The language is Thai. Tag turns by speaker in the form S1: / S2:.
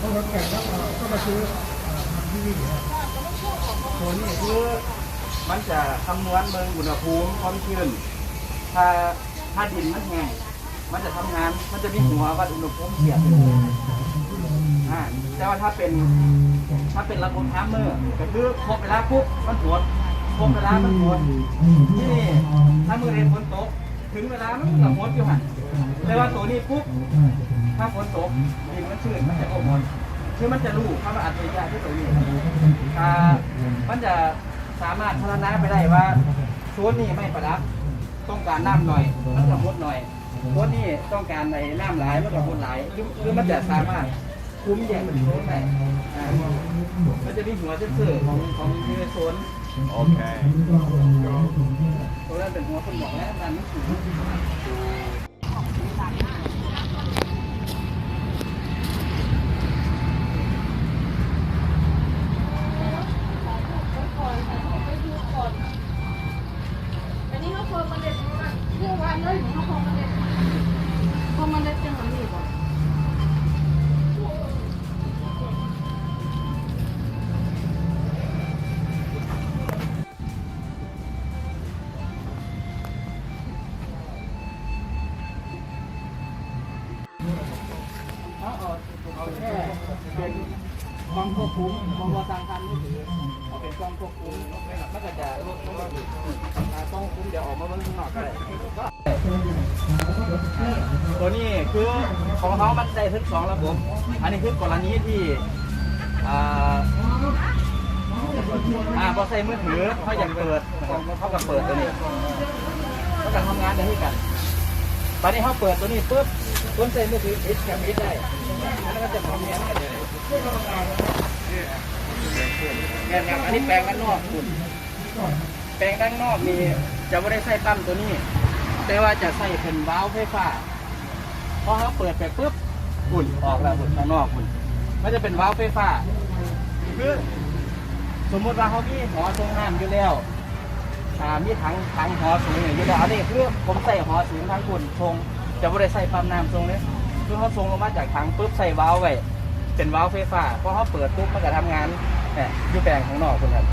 S1: ต้องรถแข่งแล้วก็มาซื้อที่นี่
S2: ตัวนี้คือมันจะคำนวณเมืองอุณหภูมิความชื้นถ้าถ้าดินมันแห้งมันจะทำงาน มันจะมีหัววัดอุณหภูมิเสียบอยู่อ่าแต่ว่าถ้าเป็นถ้าเป็นระบบทามเมอร์ก็คือครบเวลาปุ๊บมันหดครบเวลามันหดที่นี่ถ้ามือเรียนฝนตก ถึงเวลามันก็หดอยู่หันแต่ว่าตัวนี้ปุ๊บถ้าฝนตกดินมันชื้นมันจะโอหมดคือมันจะรู้คำว่าอัจฉริยะที่ตัวนี้อ่ามันจะสามารถพัฒนาไปได้ว่าโซนนี้ไม่ประดับต้องการน้ำหน่อย มันจะหดหน่อยโซนนี้ต้องการในน้ำหลายมันก็หดหลายหรือหรือมันจะสามารถ คุ้มแยกเป็นโซนได้อ่ามันจะมีหัวเซ็นเซอร์ของของยูโซน
S3: Okay.
S2: ตัวนั้นเป็นหัวคนบอกแล้วมันไม่สูง
S4: อันนี้เขาโคนมาเด็ดผู้วันเลยเขาโคนมาเด็ด เอา
S2: แค่เป็นกล้องควบคุมมองว่าทางคันไม่ถือเอาเป็นกล้องควบคุมมันก็จะลดลงกล้องควบคุมเดี๋ยวออกมาเบิ่งข้างนอกก็ได้ตัวนี้คือของเขามันได้ทั้งสองระบบ อันนี้คือกรณีที่อ่าอ่าพอใส่มือถือเขาอยากเปิดเขาก็เปิดตัวนี้เขาก็ทำงานได้ด้วกัน ตอนนี้เขาเปิดตัวนี้ปุ๊บคนใส่มือถืออิดกับอิดได้แล้วก็จะพร้อมเนี้ยกันเลยงานงานอันนี้แปลงด้านนอกคุณแปลงด้านนอกนี่จะไม่ได้ใส่ปั๊มตัวนี้ แต่ว่าจะใส่เป็นวาล์วไฟฟ้าพอเขาเปิดไปปุ๊บอุ่นออกแล้วอุ่นข้างนอกอุ่นมันจะเป็นวาล์วไฟฟ้าคือสมมติว่าเขามีหอทรงน้ำอยู่แล้ว อ่ามีถังถังหอสูงอยู่แล้วอันนี้คือผมใส่หอสูงทั้งคุณทรงจะไม่ได้ใส่ปั๊มน้ำทรงนี้คือเขาทรงลงมาจากถังปุ๊บใส่วาล์วไว้เป็นวาล์วไฟฟ้าพอเขาเปิดปุ๊บมันก็ทำงานเนี่ยอยู่แปลงของนอกคุณครับ